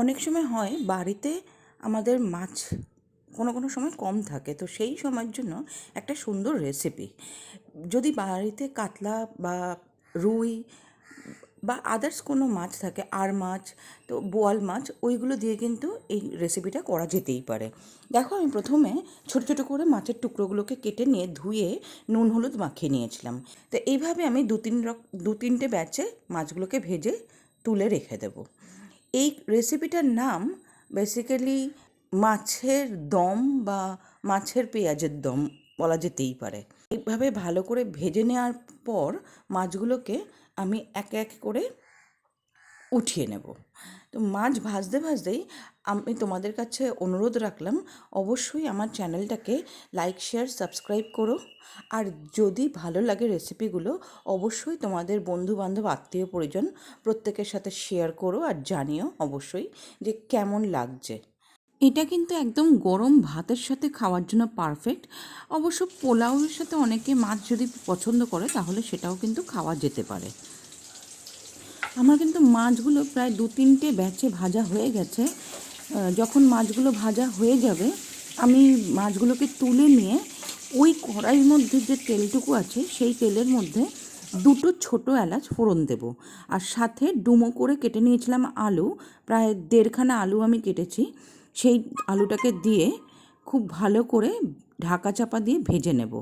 অনেক সময় হয় বাড়িতে আমাদের মাছ কোনো কোনো সময় কম থাকে। তো সেই সময়ের জন্য একটা সুন্দর রেসিপি যদি বাড়িতে কাতলা বা রুই বা আদার্স কোনো মাছ থাকে, আর মাছ, তো বোয়াল মাছ, ওইগুলো দিয়ে কিন্তু এই রেসিপিটা করা যেতেই পারে। দেখো, আমি প্রথমে ছোটো ছোটো করে মাছের টুকরোগুলোকে কেটে নিয়ে ধুয়ে নুন, হলুদ মাখিয়ে নিয়েছিলাম। তো এইভাবে আমি দু তিন রক, দু তিনটে ব্যাচে মাছগুলোকে ভেজে তুলে রেখে দেবো। এই রেসিপিটার নাম বেসিক্যালি মাছের দম বা মাছের পেঁয়াজের দম বলা যেতেই পারে। এইভাবে ভালো করে ভেজে নেওয়ার পর মাছগুলোকে আমি এক এক করে উঠিয়ে নেব। তো মাছ ভাজতে ভাজতেই আমি তোমাদের কাছে অনুরোধ রাখলাম, অবশ্যই আমার চ্যানেলটাকে লাইক শেয়ার সাবস্ক্রাইব করো। আর যদি ভালো লাগে রেসিপিগুলো অবশ্যই তোমাদের বন্ধু বান্ধব আত্মীয়, পরিজন প্রত্যেকের সাথে শেয়ার করো আর জানিও অবশ্যই যে কেমন লাগছে। এটা কিন্তু একদম গরম ভাতের সাথে খাওয়ার জন্য পারফেক্ট অবশ্য পোলাওয়ের সাথে অনেকে মাছ যদি পছন্দ করে, তাহলে সেটাও কিন্তু খাওয়া যেতে পারে। আমার কিন্তু মাছগুলো প্রায় দু তিনটে ব্যাচে ভাজা হয়ে গেছে। যখন মাছগুলো ভাজা হয়ে যাবে, আমি মাছগুলোকে তুলে নিয়ে ওই কড়াইয়ের মধ্যে যে তেলটুকু আছে, সেই তেলের মধ্যে দুটো ছোট এলাচ ফোড়ন দেব। আর সাথে ডুমো করে কেটে নিয়েছিলাম আলু, প্রায় দেড়খানা আলু আমি কেটেছি। সেই আলুটাকে দিয়ে খুব ভালো করে ঢাকা চাপা দিয়ে ভেজে নেব।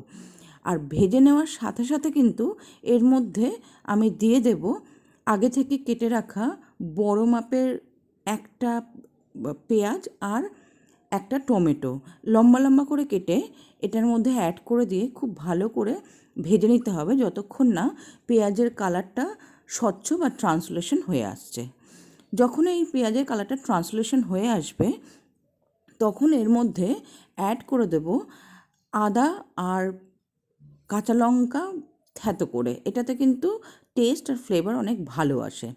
আর ভেজে নেওয়ার সাথে সাথে কিন্তু এর মধ্যে আমি দিয়ে দেব আগে থেকে কেটে রাখা বড় মাপের একটা পেঁয়াজ আর একটা টমেটো। লম্বা লম্বা করে কেটে এটার মধ্যে অ্যাড করে দিয়ে খুব ভালো করে ভেজে নিতে হবে যতক্ষণ না পেঁয়াজের কালারটা স্বচ্ছ বা ট্রান্সলেশন হয়ে আসছে। যখন এই পেঁয়াজের কালারটা ট্রান্সলেশন হয়ে আসবে, তখন এর মধ্যে অ্যাড করে দেব আদা আর কাঁচা লঙ্কা থ্যাতো করে। এটাতে কিন্তু টেস্ট আর ফ্লেভার অনেক ভালো আসে।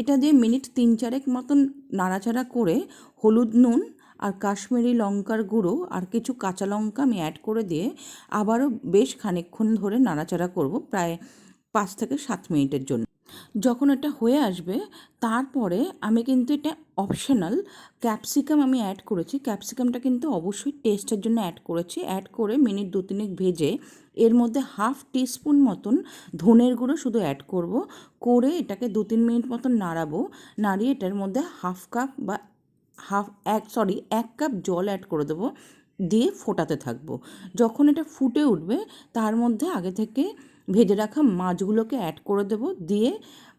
এটা দিয়ে মিনিট তিন চারেক মতন নাড়াচাড়া করে হলুদ নুন আর কাশ্মীরি লঙ্কার গুঁড়ো আর কিছু কাঁচা লঙ্কা আমি অ্যাড করে দিয়ে আবারও বেশ খানিকক্ষণ ধরে নাড়াচাড়া করব প্রায় পাঁচ থেকে সাত মিনিটের জন্য। যখন এটা হয়ে আসবে, তারপরে আমি কিন্তু এটা অপশনাল ক্যাপসিকাম আমি অ্যাড করেছি। ক্যাপসিকামটা কিন্তু অবশ্যই টেস্টের জন্য অ্যাড করেছি। অ্যাড করে মিনিট দু তিনেক ভেজে এর মধ্যে হাফ টিস্পুন মতন ধনের গুঁড়ো শুধু অ্যাড করব। করে এটাকে দু তিন মিনিট মতন নাড়াবো। নাড়িয়ে এটার মধ্যে হাফ কাপ বা হাফ এক সরি এক কাপ জল অ্যাড করে দেবো। দিয়ে ফোটাতে থাকব। যখন এটা ফুটে উঠবে, তার মধ্যে আগে থেকে ভেজে রাখা মাছগুলোকে অ্যাড করে দেবো। দিয়ে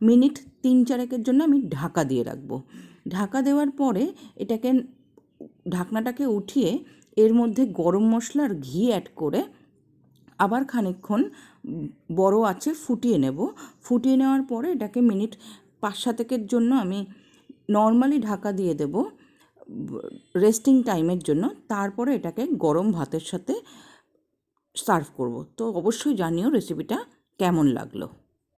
মিনিট তিন চারেকের জন্য আমি ঢাকা দিয়ে রাখব। ঢাকা দেওয়ার পরে এটাকে ঢাকনাটাকে উঠিয়ে এর মধ্যে গরম মশলার ঘি অ্যাড করে আবার খানিকক্ষণ বড় আছে ফুটিয়ে নেব। ফুটিয়ে নেওয়ার পরে এটাকে মিনিট পাঁচ সাতেকের জন্য আমি নর্মালি ঢাকা দিয়ে দেব রেস্টিং টাইমের জন্য। তারপরে এটাকে গরম ভাতের সাথে সার্ভ করব। তো অবশ্যই জানিও রেসিপিটা কেমন লাগল।